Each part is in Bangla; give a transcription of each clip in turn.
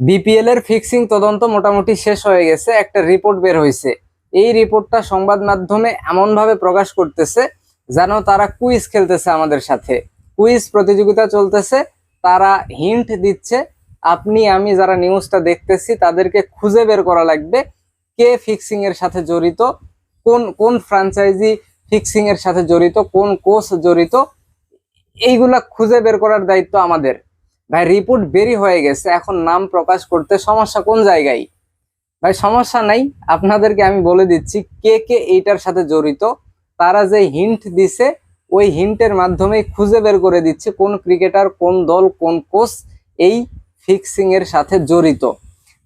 বিপিএল এর ফিক্সিং তদন্ত মোটামুটি শেষ হয়ে গেছে, একটা রিপোর্ট বের হয়েছে এই রিপোর্টটা সংবাদ মাধ্যমে এমন ভাবে প্রকাশ করতেছে যেন তারা কুইজ খেলতেছে আমাদের সাথে। কুইজ প্রতিযোগিতা চলতেছে, তারা হিন্ট দিচ্ছে, আপনি, আমি যারা নিউজটা দেখতেছি, তাদেরকে খুঁজে বের করা লাগবে কে ফিক্সিং এর সাথে জড়িত, কোন কোন ফ্র্যাঞ্চাইজি ফিক্সিং এর সাথে জড়িত, কোন কোচ জড়িত, এইগুলা খুঁজে বের করার দায়িত্ব আমাদের। ভাই রিপোর্ট বেরি হয়ে গেছে। এখন নাম প্রকাশ করতে সমস্যা কোন জায়গায়? ভাই, সমস্যা নাই। আপনাদেরকে আমি বলে দিচ্ছি, কে কে এইটার সাথে জড়িত, তারা যে হিন্ট দিছে, ওই হিন্টের মাধ্যমে খুঁজে বের করে দিচ্ছে কোন ক্রিকেটার কোন দল, কোন কোচ এই ফিক্সিং এর সাথে জড়িত।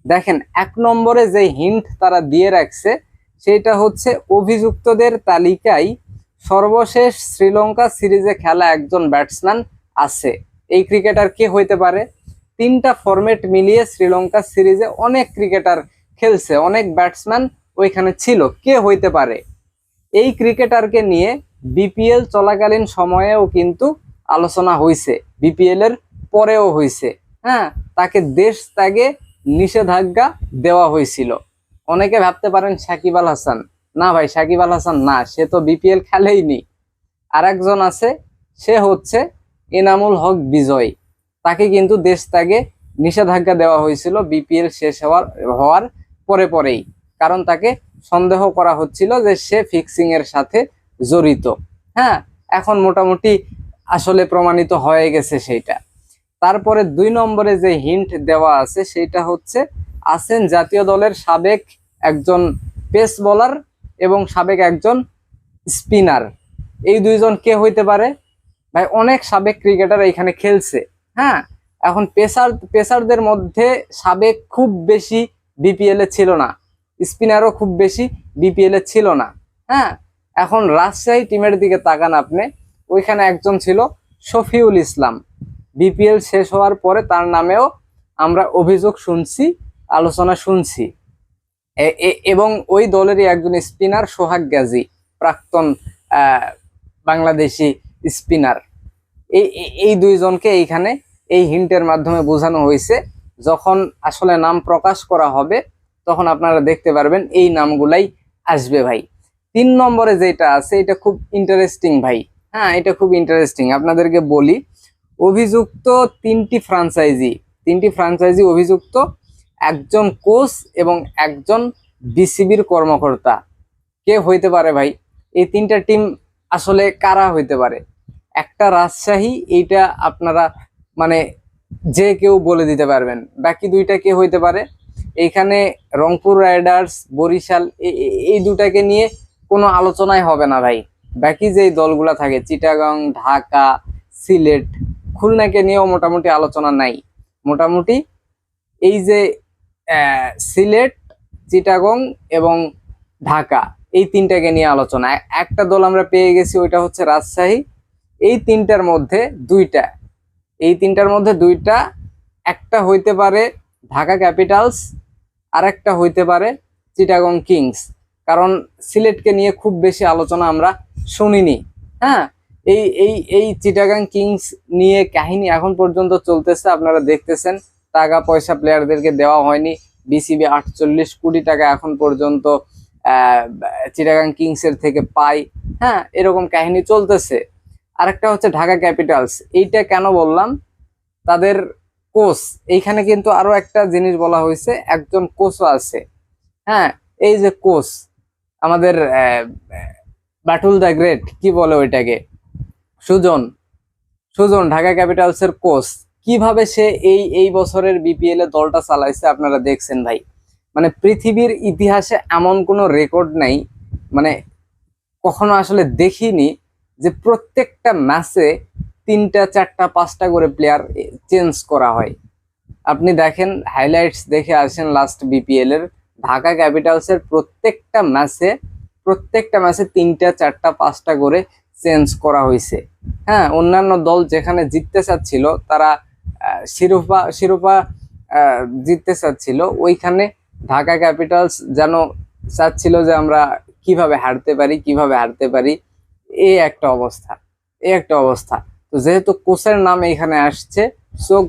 দেখেন, এক নম্বরে যে হিন্ট তারা দিয়ে রাখছে, সেটা হচ্ছে অভিযুক্তদের তালিকায় সর্বশেষ শ্রীলঙ্কা সিরিজে খেলা একজন ব্যাটসম্যান আছে। এই ক্রিকেটার কে হইতে পারে? তিনটা ফরম্যাট মিলিয়ে শ্রীলঙ্কা সিরিজে অনেক ক্রিকেটার খেলছে, অনেক ব্যাটসম্যান ওইখানে ছিল। কে হইতে পারে? এই ক্রিকেটারকে নিয়ে বিপিএল চলাকালীন সময়েও কিন্তু আলোচনা হয়েছে বিপিএল এর পরেও হয়েছে হ্যাঁ তাকে দেশ ত্যাগে নিষেধাজ্ঞা দেওয়া হয়েছিল অনেকে ভাবতে পারেন সাকিব আল হাসান। না ভাই, সাকিব আল হাসান না, সে তো বিপিএল খেলেইনি। আর একজন আছে, সে হচ্ছে এনামুল হক বিজয়। তাকে কিন্তু দেশ ত্যাগে নিষেধাজ্ঞা দেওয়া হয়েছিল বিপিএল শেষ হওয়ার হওয়ার পরে পরেই। কারণ তাকে সন্দেহ করা হচ্ছিল যে সে ফিক্সিং এর সাথে জড়িত। হ্যাঁ এখন মোটামুটি আসলে প্রমাণিত হয়ে গেছে সেইটা। তারপরে দুই নম্বরে যে হিন্ট দেওয়া আছে সেটা হচ্ছে আছেন জাতীয় দলের সাবেক একজন পেস বোলার এবং সাবেক একজন স্পিনার। এই দুইজন কে হইতে পারে? ভাই, অনেক সাবেক ক্রিকেটার এখানে খেলছে হ্যাঁ? এখন পেসার, পেসারদের মধ্যে সাবেক খুব বেশি বিপিএল এ ছিল না, স্পিনারও খুব বেশি বিপিএল এ ছিল না হ্যাঁ? এখন রাজশাহী টিমের দিকে তাকান আপনি, ওইখানে একজন ছিল শফিউল ইসলাম বিপিএল শেষ হওয়ার পরে তার নামেও আমরা অভিযোগ শুনছি, আলোচনা শুনছি। এবং ওই দলেরই একজন স্পিনার সোহাগ গাজী প্রাক্তন বাংলাদেশি স্পিনার। এই, এই- দুইজনকে এইখানে এই হিন্টের মাধ্যমে বোঝানো হয়েছে। যখন আসলে নাম প্রকাশ করা হবে, তখন আপনারা দেখতে পারবেন এই নামগুলাই আসবে ভাই। তিন নম্বরে যেটা আছে, এটা খুব ইন্টারেস্টিং ভাই। হ্যাঁ এটা খুব ইন্টারেস্টিং আপনাদেরকে বলি, অভিযুক্ত তিনটি ফ্রাঞ্চাইজি তিনটি ফ্রাঞ্চাইজি অভিযুক্ত, একজন কোচ এবং একজন বিসিবির কর্মকর্তা। কে হইতে পারে ভাই? এই তিনটা টিম আসলে কারা হইতে পারে? একটা রাজশাহী, এইটা আপনারা মানে যে কেউ বলে দিতে পারবেন। বাকি দুইটা কে হইতে পারে? এইখানে রংপুর রাইডার্স, বরিশাল এই দুটাকে নিয়ে কোনো আলোচনাই হবে না ভাই। বাকি যেই দলগুলা থাকে, চিটাগাং, ঢাকা, সিলেট, খুলনাকে নিয়েও মোটামুটি আলোচনা নাই। মোটামুটি এই যে সিলেট, চিটাগং এবং ঢাকা, এই তিনটাকে নিয়ে আলোচনা। একটা দল আমরা পেয়ে গেছি, ওইটা হচ্ছে রাজশাহী। এই তিনটার মধ্যে দুইটা। এই তিনটার মধ্যে দুইটা, একটা হইতে পারে ঢাকা ক্যাপিটালস আর একটা হইতে পারে চিটাগং কিংস। কারণ সিলেটকে নিয়ে খুব বেশি আলোচনা আমরা শুনিনি। হ্যাঁ এই এই এই চিটাগাং কিংস নিয়ে কাহিনী এখন পর্যন্ত চলতেছে। আপনারা দেখতেছেন, টাকা পয়সা প্লেয়ারদেরকে দেওয়া হয়নি। বিসিবি আটচল্লিশ কোটি টাকা এখন পর্যন্ত চিটাগাং কিংসের থেকে পাই হ্যাঁ এরকম কাহিনী চলতেছে। আরেকটা হচ্ছে ঢাকা ক্যাপিটালস। এইটা কেন বললাম? তাদের কোচ, এইখানে কিন্তু আরও একটা জিনিস বলা হয়েছে, একজন কোচও আছে। হ্যাঁ এই যে কোচ, আমাদের বাটুল দ্য গ্রেট, কি বলে ওইটাকে? সুজন সুজন, ঢাকা ক্যাপিটালস এর কোচ, কীভাবে সে এই এই বছরের বিপিএল এ দলটা চালাইছে আপনারা দেখছেন ভাই। মানে পৃথিবীর ইতিহাসে এমন কোনো রেকর্ড নাই মানে কখনো আসলে দেখিনি যে প্রত্যেকটা ম্যাচে তিনটা, চারটা, পাঁচটা করে প্লেয়ার চেঞ্জ করা হয়। আপনি দেখেন হাইলাইটস দেখে আসেন লাস্ট বিপিএল এর। ঢাকা ক্যাপিটালস এর প্রত্যেকটা ম্যাচে প্রত্যেকটা ম্যাচে তিনটা, চারটা, পাঁচটা করে চেঞ্জ করা হয়েছে হ্যাঁ অন্যান্য দল যেখানে জিততে চাচ্ছিল, তারা শিরোপা শিরোপা জিততে চাচ্ছিল, ওইখানে ঢাকা ক্যাপিটালস যেন চাচ্ছিল যে আমরা কীভাবে হারতে পারি, কীভাবে হারতে পারি এই একটা অবস্থা এই একটা অবস্থা। তো যেহেতু কোচের নাম এখানে আসছে, চোখ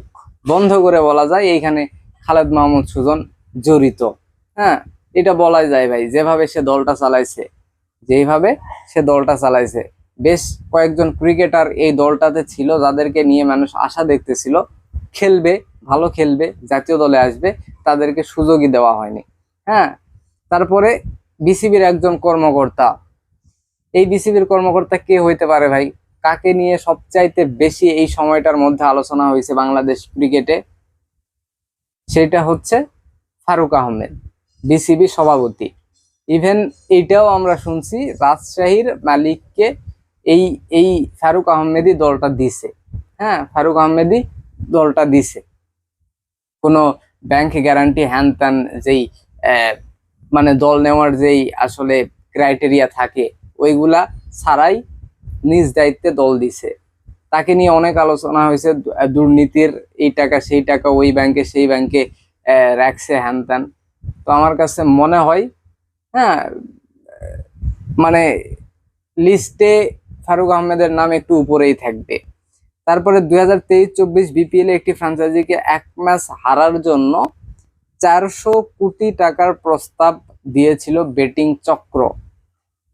বন্ধ করে বলা যায়, এইখানে খালেদ মাহমুদ সুজন জড়িত। হ্যাঁ এটা বলাই যায় ভাই, যেভাবে সে দলটা চালাইছে যেইভাবে সে দলটা চালাইছে। বেশ কয়েকজন ক্রিকেটার এই দলটাতে ছিল, যাদেরকে নিয়ে মানুষ আশা দেখতেছিল। খেলবে, ভালো খেলবে, জাতীয় দলে আসবে, তাদেরকে সুযোগই দেওয়া হয়নি। হ্যাঁ তারপরে বিসিবির একজন কর্মকর্তা এই বিসিবির কর্মকর্তা কে হইতে পারে ভাই? কাকে নিয়ে সবচাইতে বেশি এই সময়টার মধ্যে আলোচনা হয়েছে বাংলাদেশ ক্রিকেটে? সেটা হচ্ছে ফারুক আহমেদ, বিসিবি সভাপতি। ইভেন এইটাও আমরা শুনছি রাজশাহীর মালিককে এই এই ফারুক আহমেদই দলটা দিছে। হ্যাঁ ফারুক আহমেদই দলটা দিছে। কোনো ব্যাংক গ্যারান্টি হ্যান ত্যান যেই মানে দল নেওয়ার যেই আসলে ক্রাইটেরিয়া থাকে ওইগুলা ছাড়াই নিজ দায়িত্বে দল দিছে। তাকে নিয়ে অনেক আলোচনা হয়েছে দুর্নীতির এই টাকা, সেই টাকা ওই ব্যাংকে, সেই ব্যাংকে রাখছে হ্যান ত্যান। তো আমার কাছে মনে হয় হ্যাঁ মানে লিস্টে ফারুক আহমেদের নাম একটু উপরেই থাকবে। তারপরে দুই হাজার তেইশ চব্বিশ বিপিএল একটি ফ্র্যাঞ্চাইজিকে এক ম্যাচ হারার জন্য চারশো কোটি টাকার প্রস্তাব দিয়েছিল বেটিং চক্র।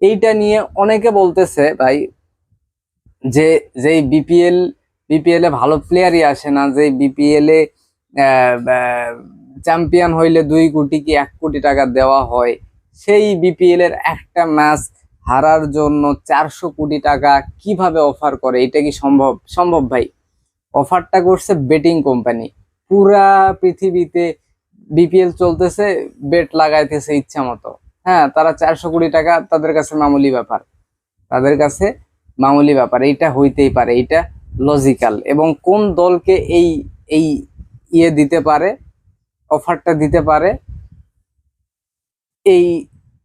এইটা নিয়ে অনেকে বলতেছে, ভাই, যে, যেই বিপিএল বিপিএল এ ভালো প্লেয়ারই আসে না যে বিপিএল এ চ্যাম্পিয়ন হইলে দুই কোটি কি এক কোটি টাকা দেওয়া হয়, সেই বিপিএল এর একটা ম্যাচ হারার জন্য চারশো কোটি টাকা কীভাবে অফার করে, এটা কি সম্ভব সম্ভব ভাই? অফারটা করছে বেটিং কোম্পানি পুরা পৃথিবীতে বিপিএল চলতেছে বেট লাগাইতেছে ইচ্ছা মতো। হ্যাঁ তারা চারশো কোটি টাকা তাদের কাছে মামুলি ব্যাপার। তাদের কাছে মামুলি ব্যাপার, এইটা হইতেই পারে, এইটা লজিক্যাল এবং কোন দলকে এই এই ইয়ে দিতে পারে, অফারটা দিতে পারে, এই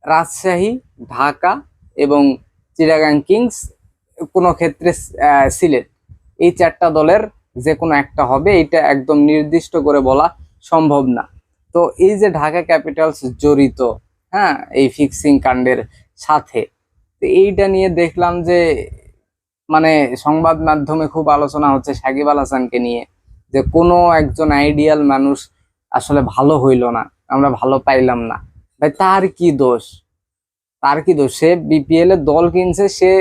রাজশাহী, ঢাকা এবং চিটাগাং কিংস কোনো ক্ষেত্রে সিলেট, এই চারটা দলের যে কোনো একটা হবে এটা একদম নির্দিষ্ট করে বলা সম্ভব না। তো এই যে ঢাকা ক্যাপিটালস জড়িত হ্যাঁ এই ফিক্সিং কাণ্ডের সাথে। তো এইটা নিয়ে দেখলাম যে মানে সংবাদ মাধ্যমে খুব আলোচনা হচ্ছে সাকিব আল হাসানকে নিয়ে, যে কোনো একজন আইডিয়াল মানুষ আসলে ভালো হইল না, আমরা ভালো পাইলাম না। ভাই, তার কি দোষ? তার কি দোষ? সে বিপিএল এর দল কিনছে, সে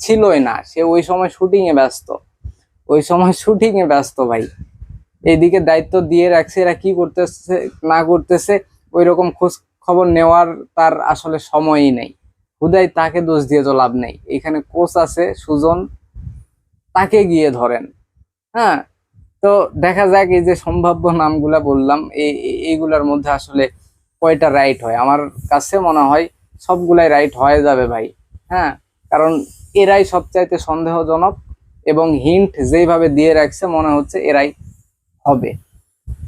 ছিলই না, সে ওই সময় শুটিং এ ব্যস্ত। ওই সময় শুটিং এ ব্যস্ত, ভাই। এইদিকে দায়িত্ব দিয়ে রাখছে, এরা কি করতেছে, না করতেছে ওই রকম খোঁজ খবর নেওয়ার তার আসলে সময়ই নেই। হুদাই তাকে দোষ দিয়ে তো লাভ নেই। এখানে কোচ আছে, সুজন, তাকে গিয়ে ধরেন। হ্যাঁ? তো দেখা যাক এই যে সম্ভাব্য নামগুলা বললাম এই এই- এইগুলার মধ্যে আসলে কয়টা রাইট হয়। আমার কাছে মনে হয় সবগুলাই রাইট হয়ে যাবে ভাই। হ্যাঁ? কারণ এরাই সবচাইতে সন্দেহজনক এবং হিন্ট যেইভাবে দিয়ে রাখছে মনে হচ্ছে এরাই হবে।